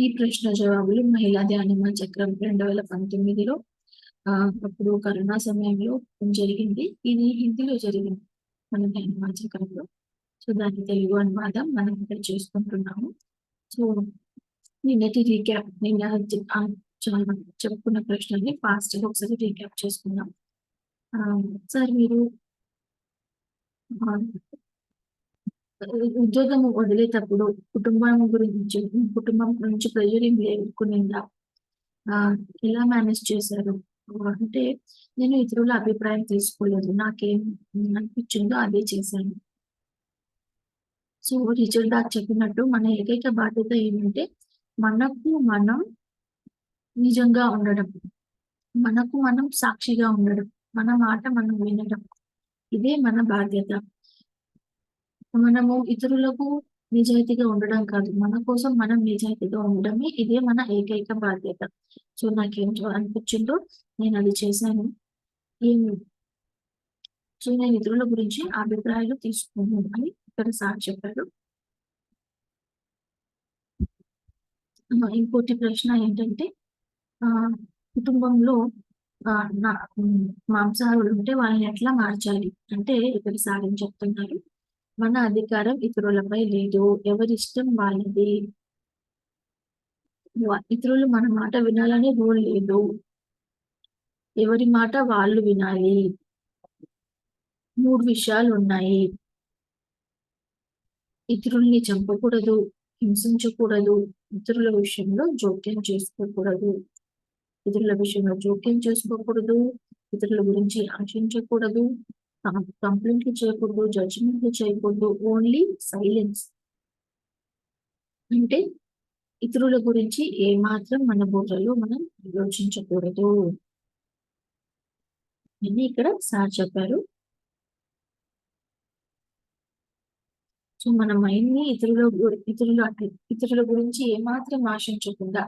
ఈ ప్రశ్న జవాబులు మహిళా ధ్యానమ చక్రం రెండు వేల పంతొమ్మిదిలో? ఆ, అప్పుడు కరోనా సమయంలో జరిగింది? ఇది హిందీలో జరిగింది. మన ధ్యానమ చక్రంలో. సో దాని తెలుగు అనువాదం మనం ఇక్కడ చేసుకుంటున్నాము. సో నిన్నటి రీక్యాప్ నిన్న చాలా చెప్పుకున్న ప్రశ్నల్ని ఫాస్ట్గా ఒకసారి రీక్యాప్ చేసుకుందాం. సార్ మీరు ఉద్యోగం వదిలేటప్పుడు కుటుంబం గురించి కుటుంబం నుంచి ప్రెజర్ ఏం లేకుండా ఎలా మేనేజ్ చేశారు? అంటే నేను ఇతరుల అభిప్రాయం తీసుకోలేదు నాకేం అనిపించిందో అదే చేశాను. సో రిచర్డ్ దాక్ చెప్పినట్టు మన ఏకైక బాధ్యత ఏంటంటే మనకు మనం నిజంగా ఉండడం. మనకు మనం సాక్షిగా ఉండడం. మన మాట మనం వినడం. ఇదే మన బాధ్యత. మనము ఇతరులకు నిజాయితీగా ఉండడం కాదు. మన కోసం మనం నిజాయితీగా ఉండడమే ఇదే మన ఏకైక బాధ్యత. సో నాకేంటో అనిపించిందో నేను అది చేశాను. ఏమి? సో నేను ఇతరుల గురించి అభిప్రాయాలు తీసుకున్నాను అని ఇక్కడ సార్ చెప్పాడు ఇంకోటి ప్రశ్న ఏంటంటే ఆ కుటుంబంలో మాంసాహారులు ఉంటే వాళ్ళని ఎట్లా మార్చాలి? అంటే ఇక్కడ సార్ ఏం చెప్తున్నారు? మన అధికారం ఇతరులపై లేదు. ఎవరిష్టం వాళ్ళది. ఇతరులు మన మాట వినాలనే రూల్ లేదు. ఎవరి మాట వాళ్ళు వినాలి. మూడు విషయాలు ఉన్నాయి. ఇతరుల్ని చంపకూడదు హింసించకూడదు ఇతరుల విషయంలో జోక్యం చేసుకోకూడదు. ఇతరుల విషయంలో జోక్యం చేసుకోకూడదు ఇతరుల గురించి ఆశించకూడదు కంప్లైంట్లు చేయకూడదు జడ్జిమెంట్లు చేయకూడదు ఓన్లీ సైలెన్స్ అంటే ఇతరుల గురించి ఏమాత్రం మన బుర్రలో మనం ఆలోచించకూడదు. అని ఇక్కడ సార్ చెప్పారు. సో మన మైండ్ని ఇతరుల ఇతరుల ఇతరుల గురించి ఏమాత్రం ఆశించకుండా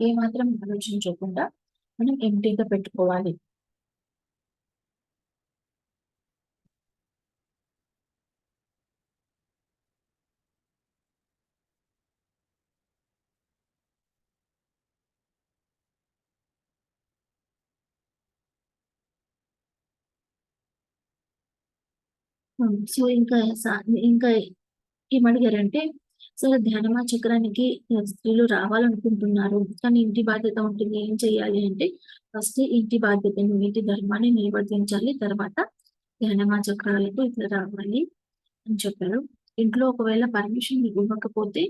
ఏమాత్రం ఆలోచించకుండా మనం ఎంటీగా పెట్టుకోవాలి. సో ఇంకా ఇంకా ఏమడిగారంటే సరే ధ్యానమా చక్రానికి స్త్రీలు రావాలనుకుంటున్నారు. కానీ ఇంటి బాధ్యత ఉంటుంది. ఏం చేయాలి అంటే ఫస్ట్ ఇంటి బాధ్యతను ఇంటి ధర్మాన్ని నిర్వర్తించాలి. తర్వాత ధ్యానమా చక్రాలకు ఇట్లా రావాలి అని చెప్పారు. ఇంట్లో ఒకవేళ పర్మిషన్ ఇవ్వకపోతే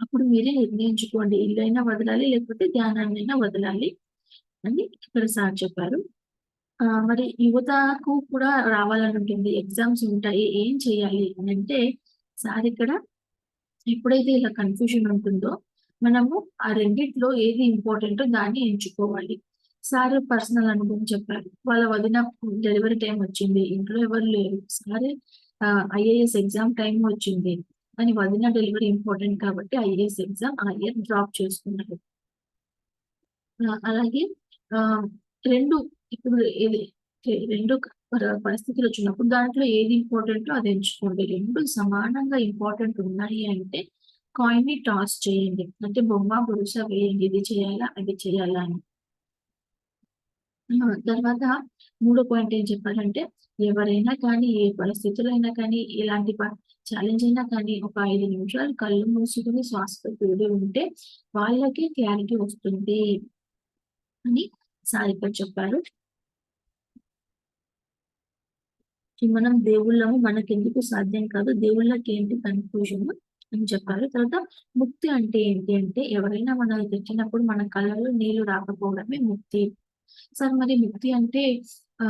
అప్పుడు మీరే నిర్ణయించుకోండి. ఇల్లైనా వదలాలి లేకపోతే ధ్యానాన్నైనా వదలాలి అని ఇక్కడ సార్ చెప్పారు. మరి యువతకు కూడా రావాలని ఉంటుంది. ఎగ్జామ్స్ ఉంటాయి. ఏం చేయాలి అని అంటే సార్ ఇక్కడ ఎప్పుడైతే ఇలా కన్ఫ్యూజన్ ఉంటుందో మనము ఆ రెండిట్లో ఏది ఇంపార్టెంటో దాన్ని ఎంచుకోవాలి. సార్ పర్సనల్ అనుభవం చెప్పారు. వాళ్ళ వదిన డెలివరీ టైం వచ్చింది. ఇంట్లో ఎవరు లేరు. సార్ ఐఏఎస్ ఎగ్జామ్ టైం వచ్చింది. కానీ వదిన డెలివరీ ఇంపార్టెంట్ కాబట్టి ఐఏఎస్ ఎగ్జామ్ ఆ ఇయర్ డ్రాప్ చేసుకున్నారు. అలాగే రెండు ఇప్పుడు ఏది? రెండు పరిస్థితులు వచ్చినప్పుడు దాంట్లో ఏది ఇంపార్టెంటో అది ఎంచుకోండి. రెండు సమానంగా ఇంపార్టెంట్ ఉన్నాయి అంటే కాయిన్ని టాస్ చేయండి. అంటే బొమ్మ బురుస వేయండి. ఇది చేయాలా? అది చేయాలా అని. తర్వాత మూడో పాయింట్ ఏం చెప్పారంటే ఎవరైనా కానీ ఏ పరిస్థితులైనా కానీ ఎలాంటి ఛాలెంజ్ అయినా కానీ ఒక ఐదు నిమిషాలు కళ్ళు మూసుకుని శ్వాసతో కూడి ఉంటే వాళ్ళకి క్లారిటీ వస్తుంది అని సారిపడి చెప్పారు ఈ మనం దేవుళ్ళము మనకెందుకు సాధ్యం కాదు? దేవుళ్ళకి ఏంటి కన్ఫ్యూజన్ అని చెప్పారు తర్వాత ముక్తి అంటే ఏంటి అంటే ఎవరైనా మనల్ని తెచ్చినప్పుడు మన కళ్ళలో నీళ్ళు రాకపోవడమే ముక్తి. సార్ మరి ముక్తి అంటే ఆ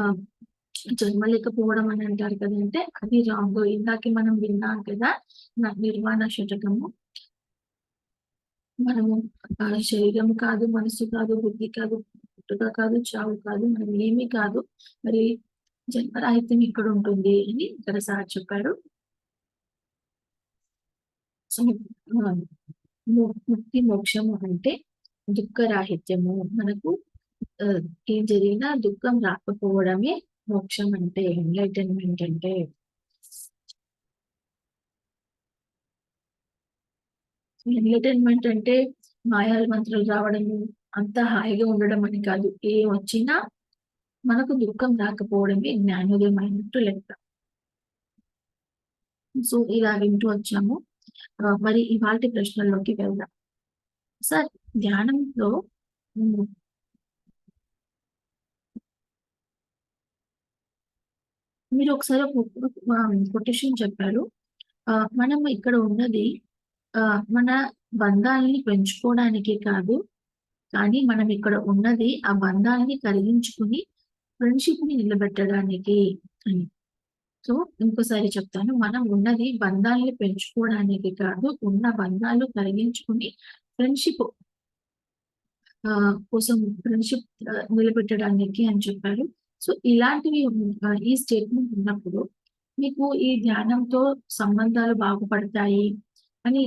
జన్మ లేకపోవడం అని అంటారు కదంటే అది రాంగ్. ఇందాక మనం విన్నాం కదా నిర్వాణ శతకము. మనము శరీరం కాదు మనసు కాదు బుద్ధి కాదు పుట్టుక కాదు చావు కాదు మనం ఏమీ కాదు. మరి జన్మరాహిత్యం ఇక్కడ ఉంటుంది అని ఇక్కడ సార్ చెప్పారు. సో ముక్తి మోక్షము అంటే దుఃఖరాహిత్యము. మనకు ఏం జరిగినా దుఃఖం రాకపోవడమే మోక్షం అంటే ఎన్లైటన్మెంట్ అంటే. ఎంటర్టైన్మెంట్ అంటే మాయాల మంత్రాలు రావడము అంత హాయిగా ఉండడం అని కాదు. ఏం వచ్చినా మనకు దుఃఖం రాకపోవడమే జ్ఞానోదయం అయినట్టు లెక్క. సో ఇలా వింటూ వచ్చాము. మరి ఇవాటి ప్రశ్నల్లోకి వెళ్దాం. సార్ ధ్యానంలో మీరు ఒకసారి కొటేషన్ చెప్పారు. మనం ఇక్కడ ఉన్నది మన బంధాలని పెంచుకోవడానికి కాదు కానీ మనం ఇక్కడ ఉన్నది ఆ బంధాలని కలిగించుకుని ఫ్రెండ్షిప్ని నిలబెట్టడానికి అని. సో ఇంకోసారి చెప్తాను. మనం ఉన్నది బంధాలని పెంచుకోవడానికి కాదు ఉన్న బంధాలు కలిగించుకుని ఫ్రెండ్షిప్ కోసం ఫ్రెండ్షిప్ నిలబెట్టడానికి అని చెప్పారు. సో ఇలాంటివి ఈ స్టేట్మెంట్ ఉన్నప్పుడు మీకు ఈ ధ్యానంతో సంబంధాలు బాగుపడతాయి అని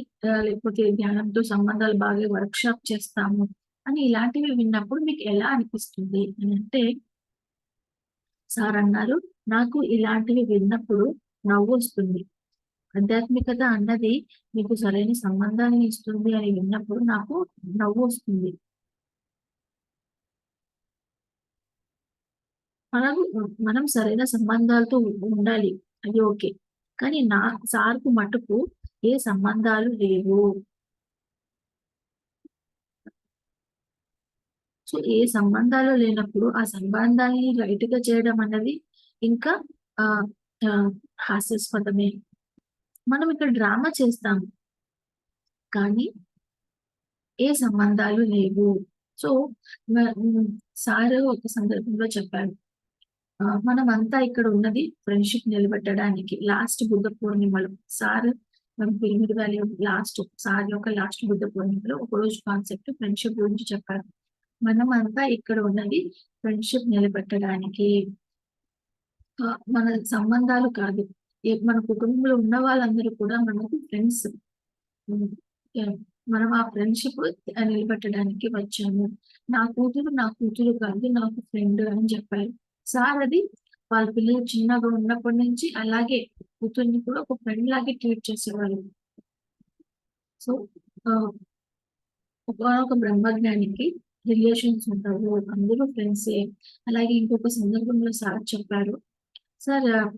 లేకపోతే ధ్యానంతో సంబంధాలు బాగా వర్క్షాప్ చేస్తాము అని ఇలాంటివి విన్నప్పుడు మీకు ఎలా అనిపిస్తుంది అని అంటే సార్ అన్నారు నాకు ఇలాంటివి విన్నప్పుడు నవ్వు వస్తుంది. ఆధ్యాత్మికత అన్నది మీకు సరైన సంబంధాన్ని ఇస్తుంది అని విన్నప్పుడు నాకు నవ్వు వస్తుంది. మనం మనం సరైన సంబంధాలతో ఉండాలి. అది ఓకే. కానీ నా సార్కు మటుకు ఏ సంబంధాలు లేవు. సో ఏ సంబంధాలు లేనప్పుడు ఆ సంబంధాన్ని రైట్గా చేయడం అన్నది ఇంకా ఆ హాస్యాస్పదమే. మనం ఇక్కడ డ్రామా చేస్తాం. కానీ ఏ సంబంధాలు లేవు. సో సార్ ఒక సందర్భంలో చెప్పారు. మనం అంతా ఇక్కడ ఉన్నది ఫ్రెండ్షిప్ నిలబెట్టడానికి లాస్ట్ బుద్ధ పూర్ణిమలో. సార్ మనం పిరమిడ్ వ్యాలీ లాస్ట్ సార్ యొక్క లాస్ట్ బుద్ధ పూర్ణిమలో ఒక రోజు కాన్సెప్ట్ ఫ్రెండ్షిప్ గురించి చెప్పారు. మనం అంతా ఇక్కడ ఉన్నది ఫ్రెండ్షిప్ నిలబెట్టడానికి. మన సంబంధాలు కాదు. మన కుటుంబంలో ఉన్న వాళ్ళందరూ కూడా మనకు ఫ్రెండ్స్ మనం ఆ ఫ్రెండ్షిప్ నిలబెట్టడానికి వచ్చాము. నా కూతురు నా కూతురు కాదు నాకు ఫ్రెండ్ అని చెప్పారు. సార్ అది వాళ్ళ పిల్లలు చిన్నగా ఉన్నప్పటి నుంచి అలాగే కూతుర్ని కూడా ఒక ఫ్రెండ్ లాగే ట్రీట్ చేసేవాళ్ళు సో ఒక బ్రహ్మజ్ఞానికి రిలేషన్స్ ఉంటారు అందరూ ఫ్రెండ్సే. అలాగే ఇంకొక సందర్భంలో సార్ చెప్పారు సార్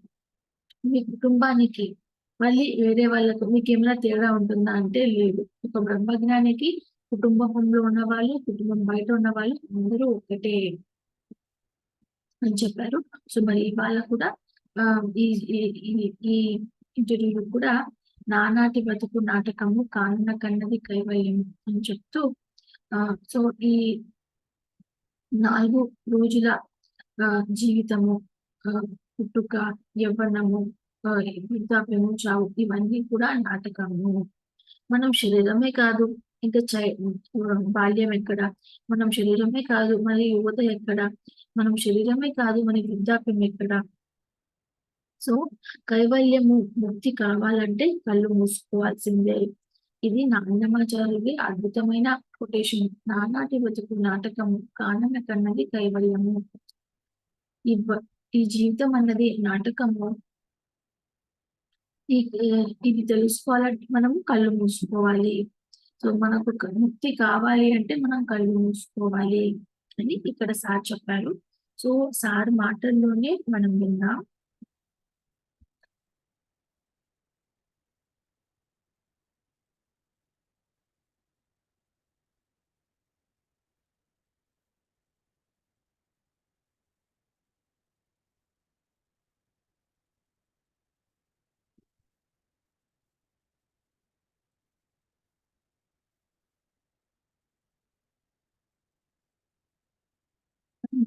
మీ కుటుంబానికి మళ్ళీ వేరే వాళ్ళకు మీకు ఏమైనా తేడా ఉంటుందా? అంటే లేదు. ఒక బ్రహ్మజ్ఞానికి కుటుంబంలో ఉన్న వాళ్ళు కుటుంబం బయట ఉన్న వాళ్ళు అందరూ ఒకటే అని చెప్పారు. సో మరి ఇవాళ కూడా ఈ ఈ- ఇంటర్వ్యూలో కూడా నానాటి బతుకు నాటకము కానున కన్నది కైవల్యం అని చెప్తూ సో ఈ నాలుగు రోజుల ఆ, జీవితము పుట్టుక యవ్వనము వృద్ధాప్యము చావు ఇవన్నీ కూడా నాటకము. మనం శరీరమే కాదు ఇంకా చై బాల్యం ఎక్కడ? మనం శరీరమే కాదు మరి యువత ఎక్కడ? మనం శరీరమే కాదు మన వృద్ధాప్యం ఎక్కడ? సో కైవల్యము ముక్తి కావాలంటే కళ్ళు మూసుకోవాల్సిందే. ఇది నాన్నమాచార్యుడి అద్భుతమైన కొటేషన్ నానాటి బతుకు నాటకము కానన కన్నది కైవల్యము. ఈ ఈ జీవితం అన్నది నాటకము. ఇది తెలుసుకోవాలంటే మనం కళ్ళు మూసుకోవాలి. సో మనకు ముక్తి కావాలి అంటే మనం కళ్ళు మూసుకోవాలి అని ఇక్కడ సార్ చెప్పారు. సో సార్ మాటల్లోనే మనం విన్నాం.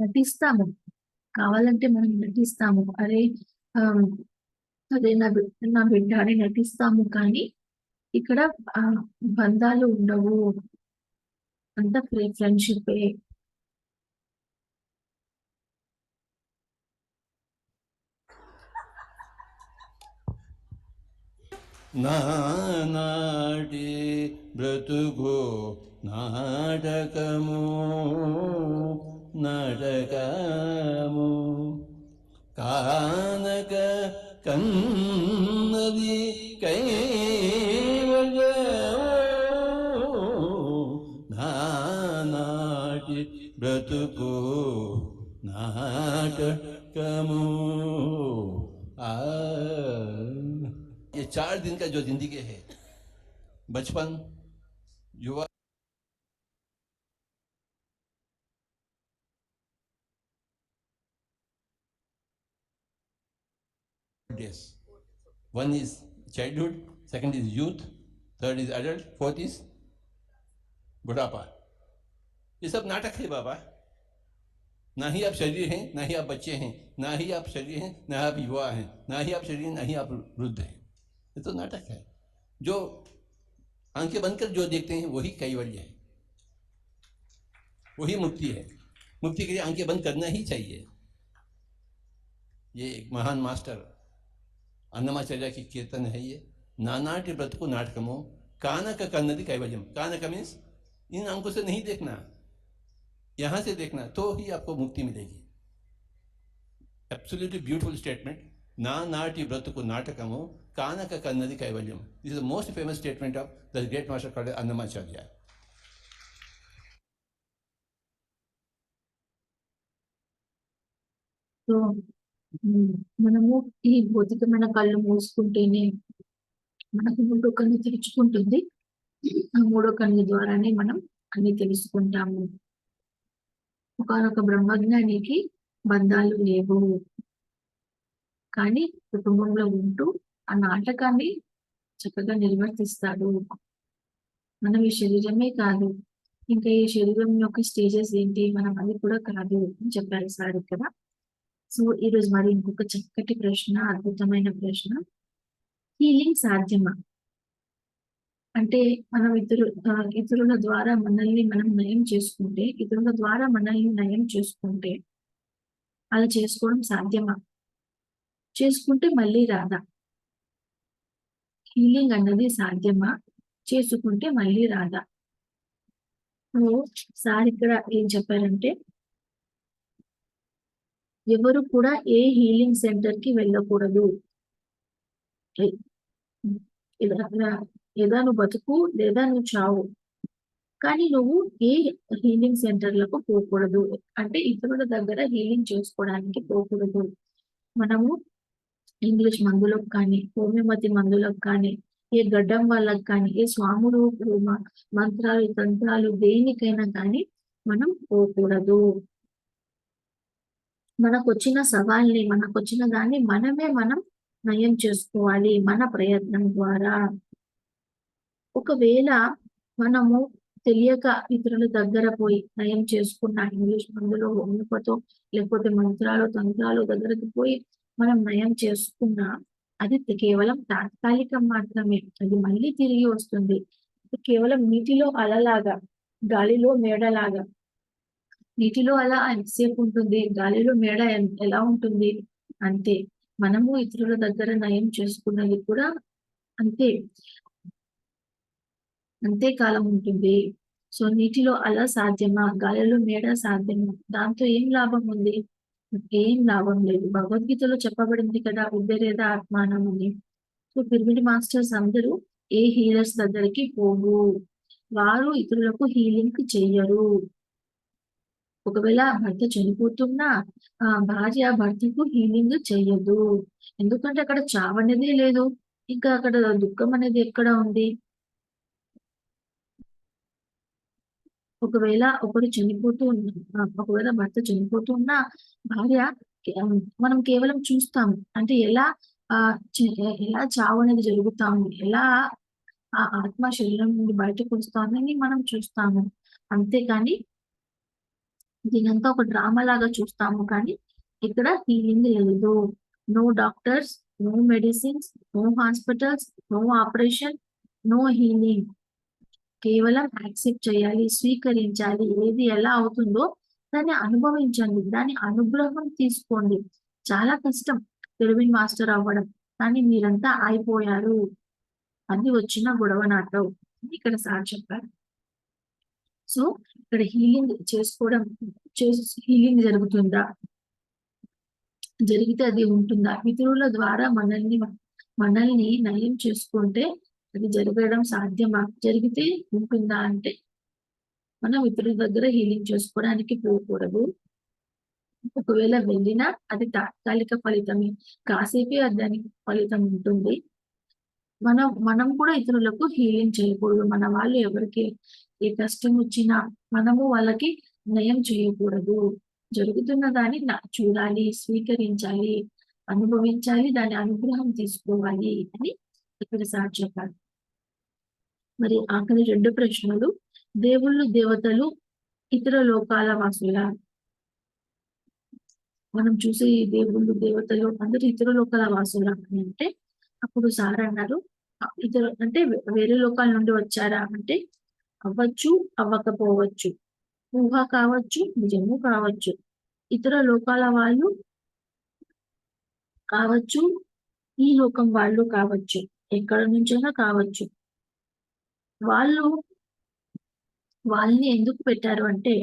నటిస్తాము. కావాలంటే మనం నటిస్తాము. అరే అదే నా బిడ్డ నా బిడ్డ అని నటిస్తాము కానీ ఇక్కడ బంధాలు ఉండవు. అంత ఫ్రెండ్షిప్ నానాటి బ్రతుకు నాటకము. నటకము కానక కన్నది నానాటి బ్రతుకు నాటకము ये चार दिन का जो ज़िंदगी है बचपन युवा days. One is childhood, second is youth, third is adult, fourth is बुढ़ापा। ये सब नाटक है बाबा। ना ही आप शरीर हैं, ना ही आप बच्चे हैं, ना ही आप शरीर हैं, ना आप युवा हैं, ना ही आप शरीर ना ही आप वृद्ध हैं। ये तो नाटक है। जो आँखें बंद कर जो देखते हैं, वही कैवल्य है। वही मुक्ति है। मुक्ति के लिए आँखें बंद करना ही चाहिए। ये एक महान मास्टर अन्नमाचार्य की कीर्तन है ये। नानाट्य व्रत को नाटकमो। कानक कन्नति कैवल्यम कानक मीन्स इन अंकों से नहीं देखना। यहाँ से देखना तो ही आपको मुक्ति मिलेगी। एब्सोल्युटली ब्यूटीफुल स्टेटमेंट ना नाट्य व्रत को नाटकमो। कानक कन्नति Kaivalyam this is the most famous statement of the great master called Annamacharya. तो మనము ఈ భౌతికమైన కళ్ళు మూసుకుంటేనే మనకు మూడో కన్ను తెరుచుకుంటుంది. ఆ మూడో కన్ను ద్వారానే మనం అన్ని తెలుసుకుంటాము. ఒకనొక బ్రహ్మజ్ఞానికి బంధాలు లేవు. కానీ కుటుంబంలో ఉంటూ ఆ నాటకాన్ని చక్కగా నిర్వర్తిస్తాడు. మనం ఈ శరీరమే కాదు ఇంకా ఈ శరీరం యొక్క స్టేజెస్ ఏంటి? మనం అది కూడా కాదు అని చెప్పారు సార్ ఇక్కడ. సో ఈ రోజు మరి ఇంకొక చక్కటి ప్రశ్న అద్భుతమైన ప్రశ్న. హీలింగ్ సాధ్యమా? అంటే మనం ఇతరు ఇతరుల ద్వారా మనల్ని మనం నయం చేసుకుంటే ఇతరుల ద్వారా మనల్ని నయం చేసుకుంటే అలా చేసుకోవడం సాధ్యమా? చేసుకుంటే మళ్ళీ రాదా? హీలింగ్ అన్నది సాధ్యమా? చేసుకుంటే మళ్ళీ రాదా? సో సార్ ఇక్కడ ఏం చెప్పారంటే ఎవరు కూడా ఏ హీలింగ్ సెంటర్కి వెళ్ళకూడదు. ఏ- ఏదా- నువ్వు బతుకు లేదా నువ్వు చావు. కానీ నువ్వు ఏ హీలింగ్ సెంటర్లకు పోకూడదు. అంటే ఇతరుల దగ్గర హీలింగ్ చేసుకోవడానికి పోకూడదు. మనము ఇంగ్లీష్ మందులకు కానీ హోమియోపతి మందులకు కానీ ఏ గడ్డం వాళ్ళకి కానీ ఏ స్వాములు మంత్రాలు తంత్రాలు దేనికైనా కానీ మనం పోకూడదు. మనకు వచ్చిన సవాల్ని మనకు వచ్చిన దాన్ని మనమే మనం నయం చేసుకోవాలి మన ప్రయత్నం ద్వారా. ఒకవేళ మనము తెలియక ఇతరుల దగ్గర పోయి నయం చేసుకున్న ఇంగ్లీష్ మందులో హోమియోపతో లేకపోతే మంత్రాలు తంత్రాలు దగ్గరకు పోయి మనం నయం చేసుకున్న అది కేవలం తాత్కాలికం మాత్రమే అది మళ్ళీ తిరిగి వస్తుంది. కేవలం నీటిలో అలలాగా గాలిలో మేడలాగా నీటిలో అలా ఎంతసేపు ఉంటుంది గాలిలో మేడ ఎలా ఉంటుంది? అంతే. మనము ఇతరుల దగ్గర నయం చేసుకున్నది కూడా అంతే. అంతే కాలం ఉంటుంది. సో నీటిలో అలా సాధ్యమా? గాలిలో మేడ సాధ్యమా? దాంతో ఏం లాభం ఉంది? ఏం లాభం లేదు. భగవద్గీతలో చెప్పబడింది కదా ఉద్దరేద ఆత్మానం అని. సో పిరమిడ్ మాస్టర్స్ అందరూ ఏ హీలర్స్ దగ్గరికి పోవు? వారు ఇతరులకు హీలింగ్ చెయ్యరు. ఒకవేళ భర్త చనిపోతున్నా ఆ భార్య భర్తకు హీలింగ్ చెయ్యదు. ఎందుకంటే అక్కడ చావు అనేది లేదు. ఇంకా అక్కడ దుఃఖం అనేది ఎక్కడ ఉంది? ఒకవేళ ఒకరు చనిపోతూ ఉన్నా ఒకవేళ భర్త చనిపోతున్నా భార్య మనం కేవలం చూస్తాం అంటే ఎలా ఆ ఎలా చావు అనేది జరుగుతాము? ఎలా ఆ ఆత్మ శరీరం నుండి బయటకు వస్తామని మనం చూస్తాము. అంతేకాని దీనంతా ఒక డ్రామా లాగా చూస్తాము. కానీ ఇక్కడ హీలింగ్ లేదు. No doctors no medicines no hospitals no operation no healing. కేవలం యాక్సెప్ట్ చేయాలి స్వీకరించాలి. ఏది ఎలా అవుతుందో దాన్ని అనుభవించండి. దాని అనుగ్రహం తీసుకోండి. చాలా కష్టం తెలుగు మాస్టర్ అవ్వడం. కానీ మీరంతా అయిపోయారు అది వచ్చిన గొడవ నాతో ఇక్కడ సార్ చెప్పారు. సో ఇక్కడ హీలింగ్ చేసుకోవడం హీలింగ్ జరుగుతుందా? జరిగితే అది ఉంటుందా? ఇతరుల ద్వారా మనల్ని మనల్ని నయం చేసుకుంటే అది జరగడం సాధ్యమా? జరిగితే ఉంటుందా అంటే? మనం ఇతరుల దగ్గర హీలింగ్ చేసుకోవడానికి పోకూడదు. ఒకవేళ వెళ్ళినా అది తాత్కాలిక ఫలితమే. కాసేపే అది దానికి ఫలితం ఉంటుంది. మనం మనం కూడా ఇతరులకు హీలింగ్ చేయకూడదు. మన వాళ్ళు ఎవరికి ఏ కష్టం వచ్చినా మనము వాళ్ళకి నయం చేయకూడదు. జరుగుతున్న దాన్ని చూడాలి స్వీకరించాలి అనుభవించాలి దాని అనుగ్రహం తీసుకోవాలి అని ఇక్కడ సార్ చెప్పారు. మరి ఆఖరి రెండు ప్రశ్నలు దేవుళ్ళు దేవతలు ఇతర లోకాల వాసుల? మనం చూసే దేవుళ్ళు దేవతలు అందరూ ఇతర లోకాల వాసుల అని అంటే అప్పుడు సార్ అన్నారు. ఇద్దరు ఇతర అంటే వేరే లోకాల నుండి వచ్చారా అంటే అవ్వచ్చు అవ్వకపోవచ్చు. ఊహ కావచ్చు నిజము కావచ్చు. ఇతర లోకాల వాళ్ళు కావచ్చు ఈ లోకం వాళ్ళు కావచ్చు ఎక్కడ నుంచైనా కావచ్చు. వాళ్ళు వాళ్ళని ఎందుకు పెట్టారు అంటే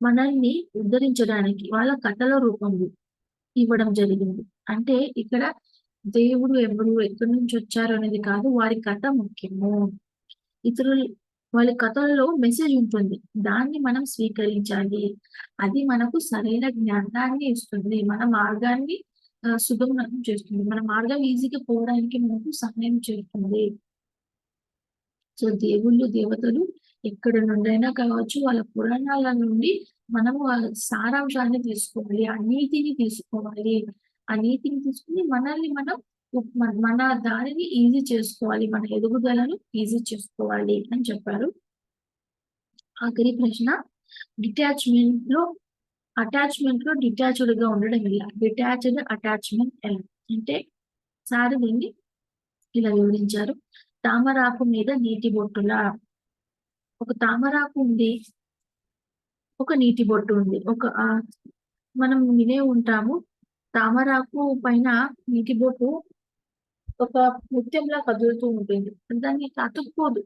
మనల్ని ఉద్ధరించడానికి వాళ్ళ కథల రూపంలో ఇవ్వడం జరిగింది. అంటే ఇక్కడ దేవుడు ఎవరు ఎక్కడి నుంచి వచ్చారు అనేది కాదు వారి కథ ముఖ్యము. ఇతరులు వాళ్ళ కథల్లో మెసేజ్ ఉంటుంది. దాన్ని మనం స్వీకరించాలి. అది మనకు సరైన జ్ఞానాన్ని ఇస్తుంది. మన మార్గాన్ని ఆ, సుగమనం చేస్తుంది. మన మార్గం ఈజీగా పోవడానికి మనకు సహాయం చేస్తుంది. సో దేవుళ్ళు దేవతలు ఎక్కడి నుండైనా కావచ్చు వాళ్ళ పురాణాల నుండి మనము సారాంశాన్ని తీసుకోవాలి ఆ నీతిని తీసుకోవాలి. ఆ నీతిని తీసుకుని మనల్ని మనం మన- దారిని ఈజీ చేసుకోవాలి. మన ఎదుగుదలను ఈజీ చేసుకోవాలి అని చెప్పారు. ఆఖరి ప్రశ్న డిటాచ్మెంట్లో అటాచ్మెంట్లో డిటాచ్డ్గా ఉండడం ఎలా? డిటాచ్డ్ అటాచ్మెంట్ ఎలా? అంటే సార్ దీన్ని ఇలా వివరించారు. తామరాకు మీద నీటి బొట్టులా? ఒక తామరాకు ఉంది. ఒక నీటి బొట్టు ఉంది. ఒక మనం వినే ఉంటాము తామరాకు పైన నీటి బొట్టు ఒక ముత్యంలా కదులుతూ ఉంటుంది. దాన్ని అతుక్కోదు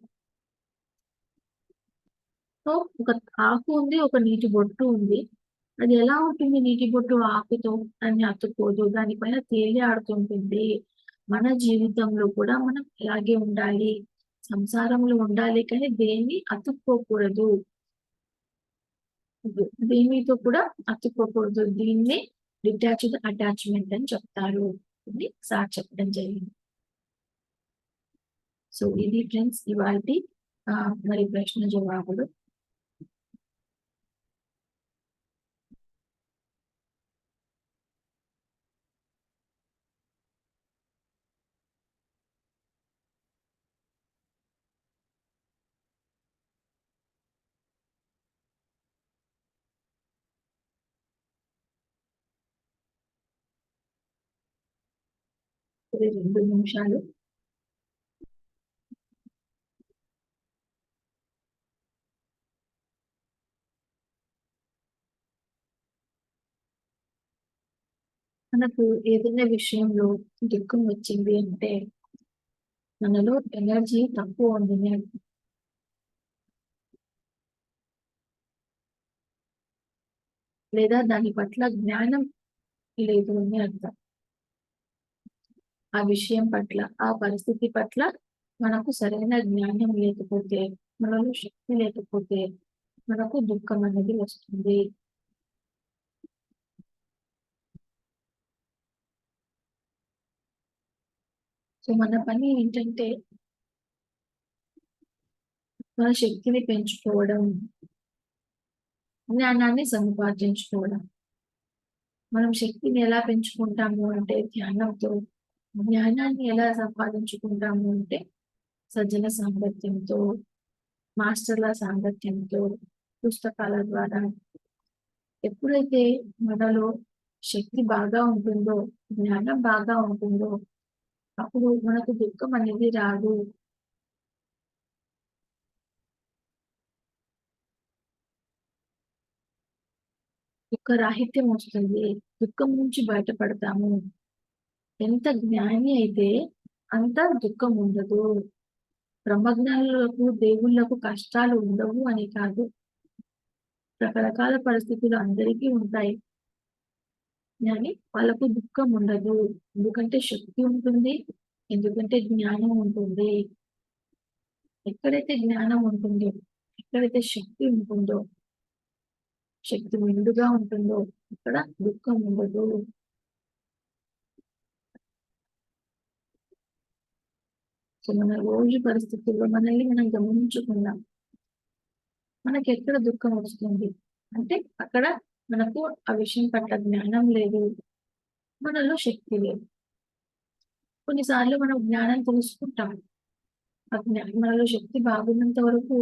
సో ఒక ఆకు ఉంది ఒక నీటి బొట్టు ఉంది. అది ఎలా ఉంటుంది నీటి బొట్టు ఆకుతో? దాన్ని అతుక్కోదు. దానిపైన తేలి ఆడుతుంటుంది. మన జీవితంలో కూడా మనం ఇలాగే ఉండాలి. సంసారంలో ఉండాలి కానీ దేన్ని అతుక్కోకూడదు. దేనితో కూడా అతుక్కోకూడదు. దీన్ని డిటాచ్డ్ అటాచ్మెంట్ అని చెప్తారు అని సార్ చెప్పడం జరిగింది. సో ఇది ఫ్రెండ్స్ ఇవాళ మరి ప్రశ్న జవాబులు. రెండు నిమిషాలు మనకు ఏదైనా విషయంలో దుఃఖం వచ్చింది అంటే మనలో ఎనర్జీ తక్కువ ఉంది అని అర్థం. లేదా దాని పట్ల జ్ఞానం లేదు అని అర్థం ఆ విషయం పట్ల ఆ పరిస్థితి పట్ల మనకు సరైన జ్ఞానం లేకపోతే మనలో శక్తి లేకపోతే మనకు దుఃఖం అనేది వస్తుంది. సో మన పని ఏంటంటే మన శక్తిని పెంచుకోవడం జ్ఞానాన్ని సముపార్జించుకోవడం. మనం శక్తిని ఎలా పెంచుకుంటాము అంటే ధ్యానంతో జ్ఞానాన్ని ఎలా సంపాదించుకుంటాము అంటే సజ్జన సాంగత్యంతో మాస్టర్ల సాంగత్యంతో పుస్తకాల ద్వారా ఎప్పుడైతే మనలో శక్తి బాగా ఉంటుందో జ్ఞానం బాగా ఉంటుందో అప్పుడు మనకు దుఃఖం అనేది రాదు. దుఃఖ రాహిత్యం వస్తుంది. దుఃఖం నుంచి బయటపడతాము. ఎంత జ్ఞాని అయితే అంత దుఃఖం ఉండదు. బ్రహ్మజ్ఞానులకు దేవుళ్ళకు కష్టాలు ఉండవు అని కాదు. రకరకాల పరిస్థితులు అందరికీ ఉంటాయి. కానీ వాళ్ళకు దుఃఖం ఉండదు. ఎందుకంటే శక్తి ఉంటుంది ఎందుకంటే జ్ఞానం ఉంటుంది. ఎక్కడైతే జ్ఞానం ఉంటుందో ఎక్కడైతే శక్తి ఉంటుందో శక్తి మెండుగా ఉంటుందో అక్కడ దుఃఖం ఉండదు. సో మన రోజు పరిస్థితుల్లో మనల్ని మనం గమనించుకుందాం మనకి ఎక్కడ దుఃఖం వస్తుంది? అంటే అక్కడ మనకు ఆ విషయం పట్ల జ్ఞానం లేదు. మనలో శక్తి లేదు. కొన్నిసార్లు మనం జ్ఞానం తెలుసుకుంటాం. ఆ జ్ఞానం మనలో శక్తి బాగున్నంత వరకు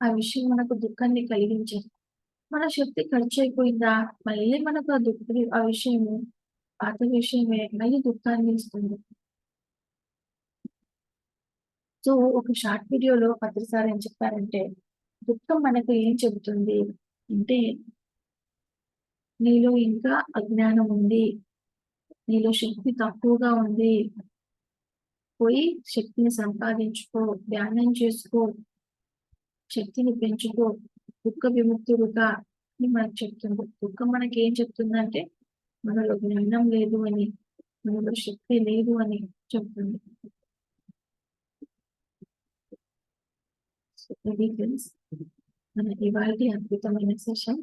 ఆ విషయం మనకు దుఃఖాన్ని కలిగించదు. మన శక్తి ఖర్చు అయిపోయిందా మళ్ళీ మనకు ఆ దుఃఖ ఆ విషయము పాత విషయమే మళ్ళీ దుఃఖాన్ని ఇస్తుంది. సో ఒక షార్ట్ వీడియోలో పత్రిసారి ఏం చెప్పారంటే దుఃఖం మనకు ఏం చెబుతుంది? అంటే నీలో ఇంకా అజ్ఞానం ఉంది. నీలో శక్తి తక్కువగా ఉంది. పోయి శక్తిని సంపాదించుకో ధ్యానం చేసుకో. శక్తిని పెంచుకో. దుఃఖ విముక్తుడుగా అని మనకు చెప్తుంది. దుఃఖం మనకి ఏం చెప్తుందంటే మనలో జ్ఞానం లేదు అని మనలో శక్తి లేదు అని చెప్తుంది. సో ఇది ఫ్రెండ్స్ మన ఇవాళ అద్భుతమైన సెషన్